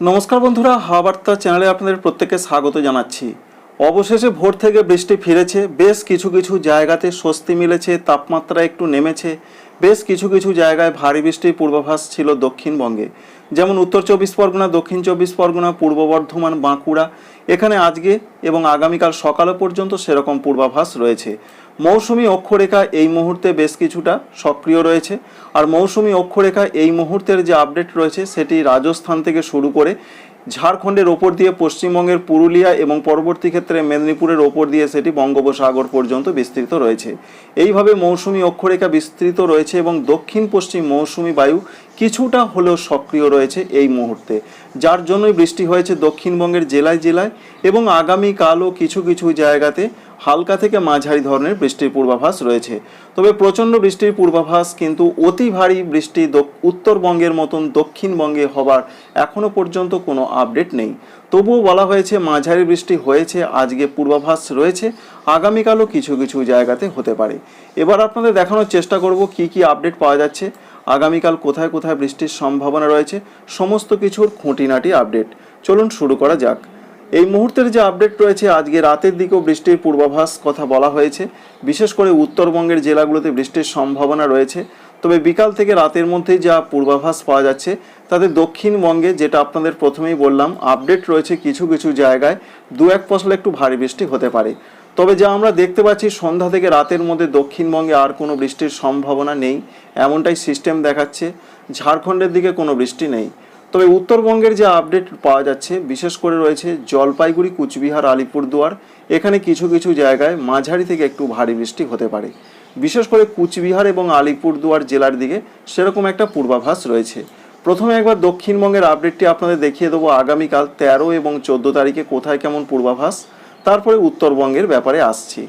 নমস্কার বন্ধুরা হাওয়াবার্তা চ্যানেলে আপনাদের প্রত্যেককে স্বাগত জানাচ্ছি। অবশেষে ভোর থেকে বৃষ্টি ফিরেছে, বেশ কিছু কিছু জায়গাতে স্বস্তি মিলেছে, তাপমাত্রা একটু নেমেছে, বেশ কিছু কিছু জায়গায় ভারী বৃষ্টির পূর্বাভাস ছিল দক্ষিণবঙ্গে। যেমন উত্তর চব্বিশ পরগনা, দক্ষিণ চব্বিশ পরগনা, পূর্ব বর্ধমান, বাঁকুড়া, এখানে আজকে এবং আগামীকাল সকাল পর্যন্ত সেরকম পূর্বাভাস রয়েছে। মৌসুমি অক্ষরেখা এই মুহূর্তে বেশ কিছুটা সক্রিয় রয়েছে। আর মৌসুমি অক্ষরেখা এই মুহূর্তের যে আপডেট রয়েছে, সেটি রাজস্থান থেকে শুরু করে ঝাড়খণ্ডের ওপর দিয়ে পশ্চিমবঙ্গের পুরুলিয়া এবং পরবর্তী ক্ষেত্রে মেদিনীপুরের ওপর দিয়ে সেটি বঙ্গোপসাগর পর্যন্ত বিস্তৃত রয়েছে। এইভাবে মৌসুমি অক্ষরেখা বিস্তৃত রয়েছে এবং দক্ষিণ পশ্চিম মৌসুমি বায়ু কিছুটা হলেও সক্রিয় রয়েছে এই মুহূর্তে। যার জন্যই বৃষ্টি হয়েছে দক্ষিণবঙ্গের জেলায় জেলায় এবং আগামীকালও কিছু কিছু জায়গাতে হালকা থেকে মাঝারি ধরনের বৃষ্টির পূর্বাভাস রয়েছে। তবে প্রচণ্ড বৃষ্টির পূর্বাভাস কিন্তু অতি ভারী বৃষ্টি উত্তরবঙ্গের মতন দক্ষিণবঙ্গে হবার এখনও পর্যন্ত কোনো আপডেট নেই। তবুও বলা হয়েছে, মাঝারি বৃষ্টি হয়েছে, আজকে পূর্বাভাস রয়েছে। আগামীকালও কিছু কিছু জায়গাতে হতে পারে। এবার আপনাদের দেখানোর চেষ্টা করব কি কি আপডেট পাওয়া যাচ্ছে। আগামীকাল কোথায় কোথায় বৃষ্টির সম্ভাবনা রয়েছে, সমস্ত কিছুর খুঁটিনাটি আপডেট। চলুন শুরু করা যাক। এই মুহূর্তের যে আপডেট রয়েছে, আজকে রাতের দিকেও বৃষ্টির পূর্বাভাস কথা বলা হয়েছে। বিশেষ করে উত্তরবঙ্গের জেলাগুলোতে বৃষ্টির সম্ভাবনা রয়েছে। তবে বিকাল থেকে রাতের মধ্যে যা পূর্বাভাস পাওয়া যাচ্ছে, তাতে দক্ষিণবঙ্গে যেটা আপনাদের প্রথমেই বললাম আপডেট রয়েছে কিছু কিছু জায়গায়। দু এক ফসলে একটু ভারী বৃষ্টি হতে পারে। তবে যা আমরা দেখতে পাচ্ছি, সন্ধ্যা থেকে রাতের মধ্যে দক্ষিণবঙ্গে আর কোনো বৃষ্টির সম্ভাবনা নেই, এমনটাই সিস্টেম দেখাচ্ছে। ঝাড়খণ্ডের দিকে কোনো বৃষ্টি নেই। তবে উত্তরবঙ্গের যে আপডেট পাওয়া যাচ্ছে, বিশেষ করে রয়েছে জলপাইগুড়ি, কুচবিহার, আলিপুরদুয়ার, এখানে কিছু কিছু জায়গায় মাঝারি থেকে একটু ভারী বৃষ্টি হতে পারে। বিশেষ করে কুচবিহার এবং আলিপুরদুয়ার জেলার দিকে সেরকম একটা পূর্বাভাস রয়েছে। প্রথমে একবার দক্ষিণবঙ্গের আপডেটটি আপনাদের দেখিয়ে দেবো আগামীকাল তেরো এবং চোদ্দ তারিখে কোথায় কেমন পূর্বাভাস, তারপরে উত্তরবঙ্গের ব্যাপারে আসছি।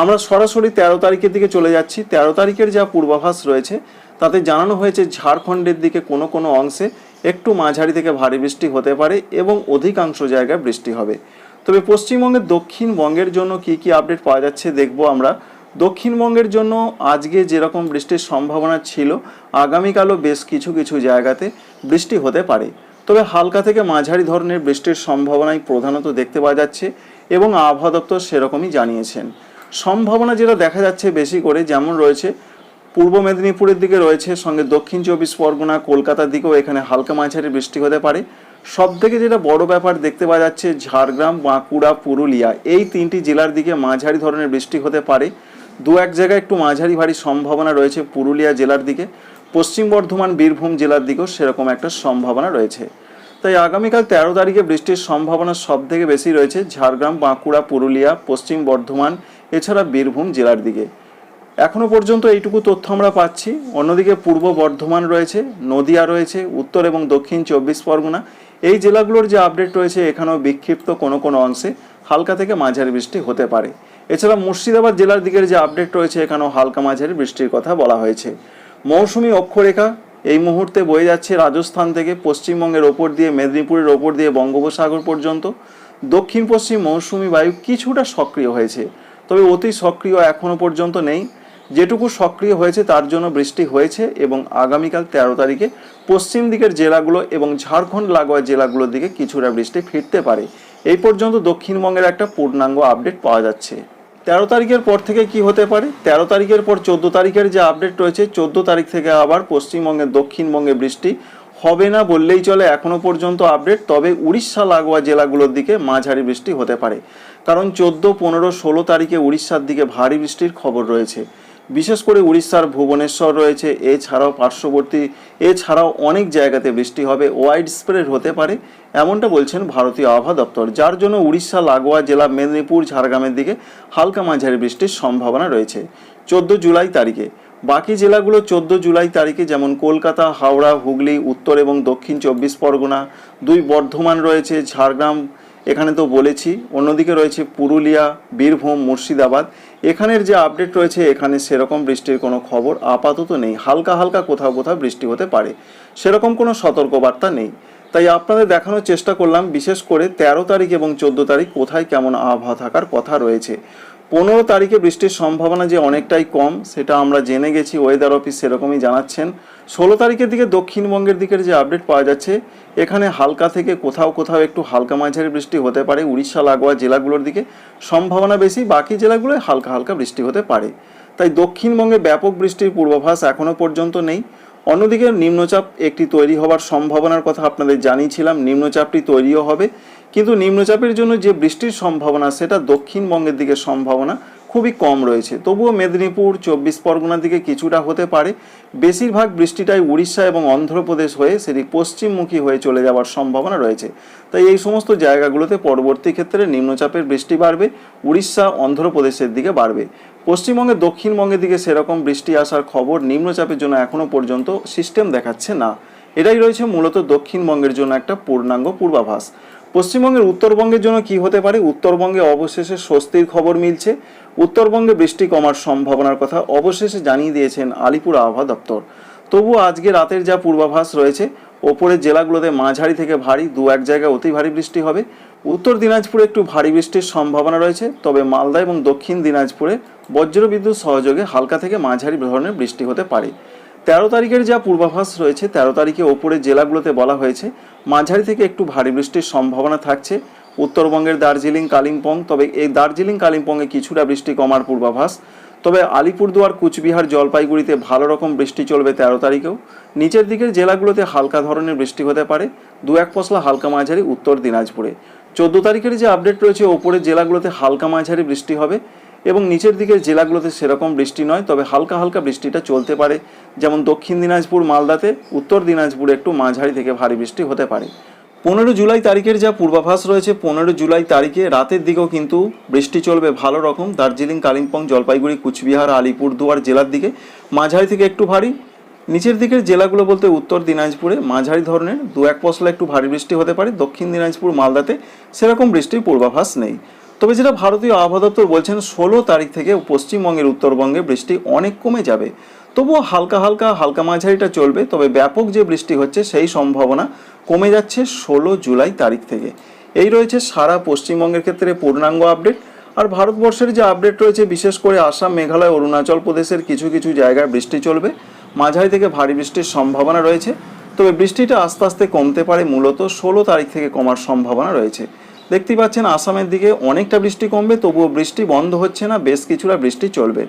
আমরা সরাসরি তেরো তারিখের দিকে চলে যাচ্ছি। তেরো তারিখের যা পূর্বাভাস রয়েছে, তাতে জানানো হয়েছে ঝাড়খণ্ডের দিকে কোনো কোনো অংশে একটু মাঝারি থেকে ভারী বৃষ্টি হতে পারে এবং অধিকাংশ জায়গায় বৃষ্টি হবে। তবে পশ্চিমবঙ্গের দক্ষিণবঙ্গের জন্য কি কি আপডেট পাওয়া যাচ্ছে দেখব আমরা। দক্ষিণবঙ্গের জন্য আজকে যেরকম বৃষ্টির সম্ভাবনা ছিল, আগামীকালও বেশ কিছু কিছু জায়গাতে বৃষ্টি হতে পারে। তবে হালকা থেকে মাঝারি ধরনের বৃষ্টির সম্ভাবনাই প্রধানত দেখতে পাওয়া যাচ্ছে এবং আবহাওয়া দপ্তর সেরকমই জানিয়েছেন। সম্ভাবনা যেটা দেখা যাচ্ছে বেশি করে যেমন রয়েছে পূর্ব মেদিনীপুরের দিকে রয়েছে, সঙ্গে দক্ষিণ চব্বিশ পরগনা, কলকাতার দিকেও এখানে হালকা মাঝারি বৃষ্টি হতে পারে। সব থেকে যেটা বড় ব্যাপার দেখতে পাওয়া যাচ্ছে, ঝাড়গ্রাম, বাঁকুড়া, পুরুলিয়া, এই তিনটি জেলার দিকে মাঝারি ধরনের বৃষ্টি হতে পারে। দু এক জায়গায় একটু মাঝারি ভারী সম্ভাবনা রয়েছে পুরুলিয়া জেলার দিকে। পশ্চিম বর্ধমান, বীরভূম জেলার দিকেও সেরকম একটা সম্ভাবনা রয়েছে। তাই আগামীকাল তেরো তারিখে বৃষ্টির সম্ভাবনা সব থেকে বেশি রয়েছে, ঝাড়গ্রাম, বাঁকুড়া, পুরুলিয়া, পশ্চিম বর্ধমান, এছাড়া বীরভূম জেলার দিকে। এখনও পর্যন্ত এইটুকু তথ্য আমরা পাচ্ছি। অন্যদিকে পূর্ব বর্ধমান রয়েছে, নদিয়া রয়েছে, উত্তর এবং দক্ষিণ চব্বিশ পরগনা। এই জেলাগুলোর যে আপডেট রয়েছে, এখানেও বিক্ষিপ্ত কোনো কোনো অংশে হালকা থেকে মাঝারি বৃষ্টি হতে পারে। এছাড়া মুর্শিদাবাদ জেলার দিকের যে আপডেট রয়েছে, এখানেও হালকা মাঝারি বৃষ্টির কথা বলা হয়েছে। মৌসুমি অক্ষরেখা এই মুহূর্তে বয়ে যাচ্ছে রাজস্থান থেকে পশ্চিমবঙ্গের ওপর দিয়ে, মেদিনীপুরের ওপর দিয়ে, বঙ্গোপসাগর পর্যন্ত। দক্ষিণ পশ্চিম মৌসুমি বায়ু কিছুটা সক্রিয় হয়েছে, তবে অতি সক্রিয় এখনও পর্যন্ত নেই। যেটুকু সক্রিয় হয়েছে তার জন্য বৃষ্টি হয়েছে এবং আগামীকাল তেরো তারিখে পশ্চিম দিকের জেলাগুলো এবং ঝাড়খণ্ড লাগোয়া জেলাগুলোর দিকে কিছুটা বৃষ্টি ফিরতে পারে। এই পর্যন্ত দক্ষিণবঙ্গের একটা পূর্ণাঙ্গ আপডেট পাওয়া যাচ্ছে। তেরো তারিখের পর থেকে কি হতে পারে? তেরো তারিখের পর চোদ্দ তারিখের যে আপডেট রয়েছে, চোদ্দ তারিখ থেকে আবার পশ্চিমবঙ্গের দক্ষিণবঙ্গে বৃষ্টি হবে না বললেই চলে এখনও পর্যন্ত আপডেট। তবে উড়িষ্যা লাগোয়া জেলাগুলোর দিকে মাঝারি বৃষ্টি হতে পারে। কারণ চোদ্দ, পনেরো, ষোলো তারিখে উড়িষ্যার দিকে ভারী বৃষ্টির খবর রয়েছে। বিশেষ করে উড়িষ্যার ভুবনেশ্বর রয়েছে, এছাড়াও পার্শ্ববর্তী, এছাড়াও অনেক জায়গাতে বৃষ্টি হবে, ওয়াইড স্প্রেড হতে পারে, এমনটা বলছেন ভারতীয় আবহাওয়া দপ্তর। যার জন্য উড়িষ্যা, লাগোয়া জেলা, মেদিনীপুর, ঝাড়গ্রামের দিকে হালকা মাঝারি বৃষ্টির সম্ভাবনা রয়েছে। চোদ্দ জুলাই তারিখে। বাকি জেলাগুলো চোদ্দ জুলাই তারিখে যেমন কলকাতা, হাওড়া, হুগলি, উত্তর এবং দক্ষিণ চব্বিশ পরগনা, দুই বর্ধমান রয়েছে, ঝাড়গ্রাম এখানে তো বলেছি, অন্যদিকে রয়েছে পুরুলিয়া, বীরভূম, মুর্শিদাবাদ। এখানের যে আপডেট রয়েছে, এখানে সেরকম বৃষ্টির কোনো খবর আপাতত নেই। হালকা হালকা কোথাও কোথাও বৃষ্টি হতে পারে। সেরকম কোনো সতর্কবার্তা নেই। তাই আপনাদের দেখানোর চেষ্টা করলাম, বিশেষ করে তেরো তারিখ এবং চোদ্দ তারিখ কোথায় কেমন আবহাওয়া থাকার কথা রয়েছে। পনেরো তারিখে বৃষ্টির সম্ভাবনা যে অনেকটাই কম, সেটা আমরা জেনে গেছি ওয়েদার অফিস সেরকমই জানাচ্ছেন। ষোলো তারিখের দিকে দক্ষিণবঙ্গের দিকের যে আপডেট পাওয়া যাচ্ছে, এখানে হালকা থেকে কোথাও কোথাও একটু হালকা মাঝারি বৃষ্টি হতে পারে, উড়িষ্যা, লাগোয়া জেলাগুলোর দিকে সম্ভাবনা বেশি, বাকি জেলাগুলোয় হালকা হালকা বৃষ্টি হতে পারে। তাই দক্ষিণবঙ্গে ব্যাপক বৃষ্টির পূর্বাভাস এখনও পর্যন্ত নেই। অন্যদিকে নিম্নচাপ একটি তৈরি হওয়ার সম্ভাবনার কথা আপনাদের জানিয়েছিলাম, নিম্নচাপটি তৈরিও হবে। কিন্তু নিম্নচাপের জন্য যে বৃষ্টির সম্ভাবনা, সেটা দক্ষিণবঙ্গের দিকে সম্ভাবনা খুবই কম রয়েছে। তবুও মেদিনীপুর, চব্বিশ পরগনার দিকে কিছুটা হতে পারে। বেশিরভাগ বৃষ্টিটাই উড়িষ্যা এবং অন্ধ্রপ্রদেশ হয়ে সেটি পশ্চিমমুখী হয়ে চলে যাওয়ার সম্ভাবনা রয়েছে। তাই এই সমস্ত জায়গাগুলোতে পরবর্তী ক্ষেত্রে নিম্নচাপের বৃষ্টি বাড়বে, উড়িষ্যা, অন্ধ্রপ্রদেশের দিকে বাড়বে। পশ্চিমবঙ্গের দক্ষিণবঙ্গের দিকে সেরকম বৃষ্টি আসার খবর নিম্নচাপের জন্য এখনও পর্যন্ত সিস্টেম দেখাচ্ছে না। এটাই রয়েছে মূলত দক্ষিণবঙ্গের জন্য একটা পূর্ণাঙ্গ পূর্বাভাস। পশ্চিমবঙ্গের উত্তরবঙ্গের জন্য কি হতে পারে? উত্তরবঙ্গে অবশেষে স্বস্তির খবর মিলছে। উত্তরবঙ্গে বৃষ্টি কমার সম্ভাবনার কথা অবশেষে জানিয়ে দিয়েছেন আলিপুর আবহাওয়া দপ্তর। তবুও আজকে রাতের যা পূর্বাভাস রয়েছে, ওপরের জেলাগুলোতে মাঝারি থেকে ভারী, দু এক জায়গায় অতি ভারী বৃষ্টি হবে। উত্তর দিনাজপুরে একটু ভারী বৃষ্টির সম্ভাবনা রয়েছে, তবে মালদা এবং দক্ষিণ দিনাজপুরে বজ্রবিদ্যুৎ সহযোগে হালকা থেকে মাঝারি ধরনের বৃষ্টি হতে পারে। তেরো তারিখের যা পূর্বাভাস রয়েছে, তেরো তারিখে ওপরের জেলাগুলোতে বলা হয়েছে, মাঝারি থেকে একটু ভারী বৃষ্টির সম্ভাবনা থাকছে। উত্তরবঙ্গের দার্জিলিং, কালিম্পং, তবে এই দার্জিলিং, কালিম্পংয়ে কিছুটা বৃষ্টি কমার পূর্বাভাস। তবে আলিপুরদুয়ার, কুচবিহার, জলপাইগুড়িতে ভালো রকম বৃষ্টি চলবে তেরো তারিখেও। নিচের দিকের জেলাগুলোতে হালকা ধরনের বৃষ্টি হতে পারে, দু এক পশলা হালকা মাঝারি উত্তর দিনাজপুরে। চোদ্দ তারিখের যে আপডেট রয়েছে, ওপরের জেলাগুলোতে হালকা মাঝারি বৃষ্টি হবে। এবং নিচের দিকের জেলাগুলোতে সেরকম বৃষ্টি নয়, তবে হালকা হালকা বৃষ্টিটা চলতে পারে। যেমন দক্ষিণ দিনাজপুর, মালদাতে, উত্তর দিনাজপুরে একটু মাঝারি থেকে ভারী বৃষ্টি হতে পারে। পনেরো জুলাই তারিখের যা পূর্বাভাস রয়েছে, পনেরো জুলাই তারিখে রাতের দিকেও কিন্তু বৃষ্টি চলবে ভালো রকম। দার্জিলিং, কালিম্পং, জলপাইগুড়ি, কুচবিহার আলিপুরদুয়ার জেলার দিকে মাঝারি থেকে একটু ভারী। নিচের দিকের জেলাগুলো বলতে উত্তর দিনাজপুরে মাঝারি ধরনের দু এক পশলা একটু ভারী বৃষ্টি হতে পারে। দক্ষিণ দিনাজপুর, মালদাতে সেরকম বৃষ্টির পূর্বাভাস নেই। তবে যেটা ভারতীয় আবহাওয়া দপ্তর বলছেন, ষোলো তারিখ থেকে পশ্চিমবঙ্গের উত্তরবঙ্গে বৃষ্টি অনেক কমে যাবে। তবুও হালকা হালকা হালকা মাঝারিটা চলবে, তবে ব্যাপক যে বৃষ্টি হচ্ছে সেই সম্ভাবনা কমে যাচ্ছে ষোলো জুলাই তারিখ থেকে। এই রয়েছে সারা পশ্চিমবঙ্গের ক্ষেত্রে পূর্ণাঙ্গ আপডেট। আর ভারতবর্ষের যে আপডেট রয়েছে, বিশেষ করে আসাম, মেঘালয়, অরুণাচল প্রদেশের কিছু কিছু জায়গায় বৃষ্টি চলবে। মাঝারি থেকে ভারী বৃষ্টির সম্ভাবনা রয়েছে। তবে বৃষ্টিটা আস্তে আস্তে কমতে পারে মূলত ষোলো তারিখ থেকে কমার সম্ভাবনা রয়েছে। দেখতেই পাচ্ছেন, আসামের দিকে অনেকটা বৃষ্টি কমবে, তবুও বৃষ্টি বন্ধ হচ্ছে না, বেশ কিছুটা বৃষ্টি চলবে।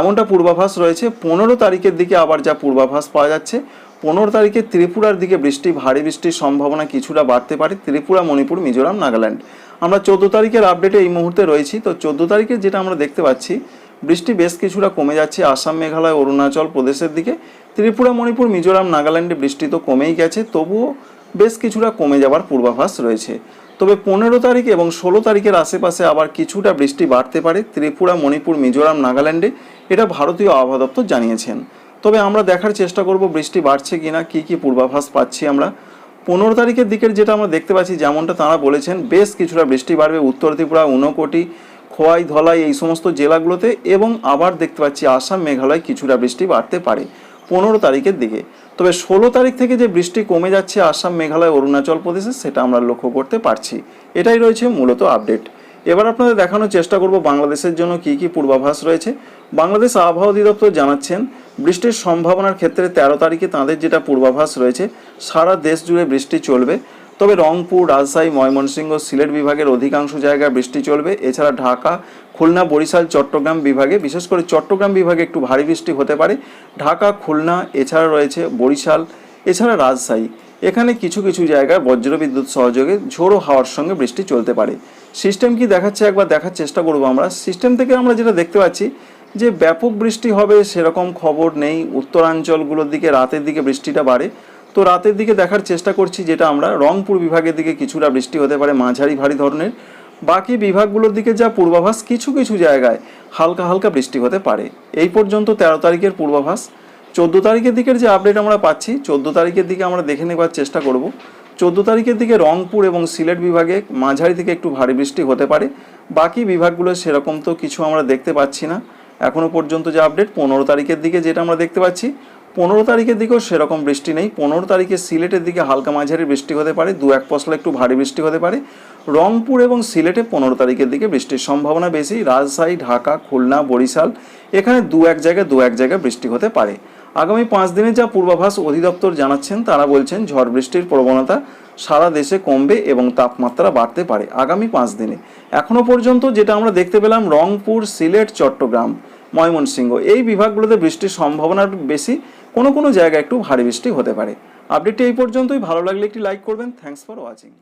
এমনটা পূর্বাভাস রয়েছে, পনেরো তারিখের দিকে আবার যা পূর্বাভাস পাওয়া যাচ্ছে, পনেরো তারিখে ত্রিপুরার দিকে বৃষ্টি, ভারী বৃষ্টির সম্ভাবনা কিছুটা বাড়তে পারে, ত্রিপুরা, মণিপুর, মিজোরাম, নাগাল্যান্ড। আমরা চোদ্দ তারিখের আপডেটে এই মুহূর্তে রয়েছি, তো চোদ্দ তারিখে যেটা আমরা দেখতে পাচ্ছি, বৃষ্টি বেশ কিছুটা কমে যাচ্ছে আসাম, মেঘালয়, অরুণাচল প্রদেশের দিকে। ত্রিপুরা, মণিপুর, মিজোরাম, নাগাল্যান্ডে বৃষ্টি তো কমেই গেছে, তবুও বেশ কিছুটা কমে যাওয়ার পূর্বাভাস রয়েছে। তবে পনেরো তারিখ এবং ষোলো তারিখের আশেপাশে আবার কিছুটা বৃষ্টি বাড়তে পারে। ত্রিপুরা, মণিপুর, মিজোরাম, নাগাল্যান্ডে এটা ভারতীয় আবহাওয়া দপ্তর জানিয়েছেন। তবে আমরা দেখার চেষ্টা করব বৃষ্টি বাড়ছে কিনা, কী কী পূর্বাভাস পাচ্ছি আমরা। পনেরো তারিখের দিকের যেটা আমরা দেখতে পাচ্ছি, যেমনটা তারা বলেছেন, বেশ কিছুটা বৃষ্টি বাড়বে উত্তর ত্রিপুরা, ঊনকোটি, খোয়াই, ধলাই এই সমস্ত জেলাগুলোতে এবং আবার দেখতে পাচ্ছি আসাম, মেঘালয় কিছুটা বৃষ্টি বাড়তে পারে পনেরো তারিখের দিকে। তবে ষোলো তারিখ থেকে যে বৃষ্টি কমে যাচ্ছে আসাম, মেঘালয়, অরুণাচল প্রদেশে, সেটা আমরা লক্ষ্য করতে পারছি। এটাই রয়েছে মূলত আপডেট। এবার আপনাদের দেখানোর চেষ্টা করব বাংলাদেশের জন্য কি কি পূর্বাভাস রয়েছে। বাংলাদেশ আবহাওয়া অধিদপ্তর জানাচ্ছেন, বৃষ্টির সম্ভাবনার ক্ষেত্রে তেরো তারিখে তাদের যেটা পূর্বাভাস রয়েছে, সারা দেশ জুড়ে বৃষ্টি চলবে। তবে রংপুর, রাজশাহী, ময়মনসিংহ, সিলেট বিভাগের অধিকাংশ জায়গায় বৃষ্টি চলবে। এছাড়া ঢাকা, খুলনা, বরিশাল, চট্টগ্রাম বিভাগে, বিশেষ করে চট্টগ্রাম বিভাগে একটু ভারী বৃষ্টি হতে পারে। ঢাকা, খুলনা, এছাড়া রয়েছে বরিশাল, এছাড়া রাজশাহী। এখানে কিছু কিছু জায়গায় বজ্রবিদ্যুৎ সহযোগে ঝোড়ো হাওয়ার সঙ্গে বৃষ্টি চলতে পারে। সিস্টেম কি দেখাচ্ছে? একবার দেখার চেষ্টা করব আমরা। সিস্টেম থেকে আমরা যেটা দেখতে পাচ্ছি যে, ব্যাপক বৃষ্টি হবে সেরকম খবর নেই। উত্তরাঞ্চলগুলোর দিকে রাতের দিকে বৃষ্টিটা বাড়ে। তো রাতের দিকে দেখার চেষ্টা করছি যেটা আমরা রংপুর বিভাগের দিকে কিছুটা বৃষ্টি হতে পারে, মাঝারি ভারী ধরনের। বাকি বিভাগগুলোর দিকে যা পূর্বাভাস, কিছু কিছু জায়গায় হালকা হালকা বৃষ্টি হতে পারে। এই পর্যন্ত তেরো তারিখের পূর্বাভাস। চোদ্দ তারিখের দিকের যে আপডেট আমরা পাচ্ছি, চোদ্দ তারিখের দিকে আমরা দেখে নেবার চেষ্টা করব। চোদ্দ তারিখের দিকে রংপুর এবং সিলেট বিভাগে মাঝারি থেকে একটু ভারী বৃষ্টি হতে পারে। বাকি বিভাগগুলো সেরকম তো কিছু আমরা দেখতে পাচ্ছি না। এখনও পর্যন্ত যে আপডেট পনেরো তারিখের দিকে যেটা আমরা দেখতে পাচ্ছি পনেরো তারিখের দিকেও সেরকম বৃষ্টি নেই। পনেরো তারিখে সিলেটের দিকে হালকা মাঝারি বৃষ্টি হতে পারে, দু এক পশলা একটু ভারী বৃষ্টি হতে পারে। রংপুর এবং সিলেটে পনেরো তারিখের দিকে বৃষ্টির সম্ভাবনা বেশি। রাজশাহী, ঢাকা, খুলনা, বরিশাল, এখানে দু এক জায়গায় দু এক জায়গায় বৃষ্টি হতে পারে। আগামী পাঁচ দিনে যা পূর্বাভাস অধিদপ্তর জানাচ্ছেন, তারা বলছেন ঝড় বৃষ্টির প্রবণতা সারা দেশে কমবে এবং তাপমাত্রা বাড়তে পারে আগামী পাঁচ দিনে। এখনও পর্যন্ত যেটা আমরা দেখতে পেলাম, রংপুর, সিলেট, চট্টগ্রাম, ময়মনসিংহ, এই বিভাগগুলোতে বৃষ্টির সম্ভাবনা বেশি। কোনো কোনো জায়গায় একটু ভারী বৃষ্টি হতে পারে। আপডেটটি এই পর্যন্তই। ভালো লাগলে একটি লাইক করবেন। Thanks for watching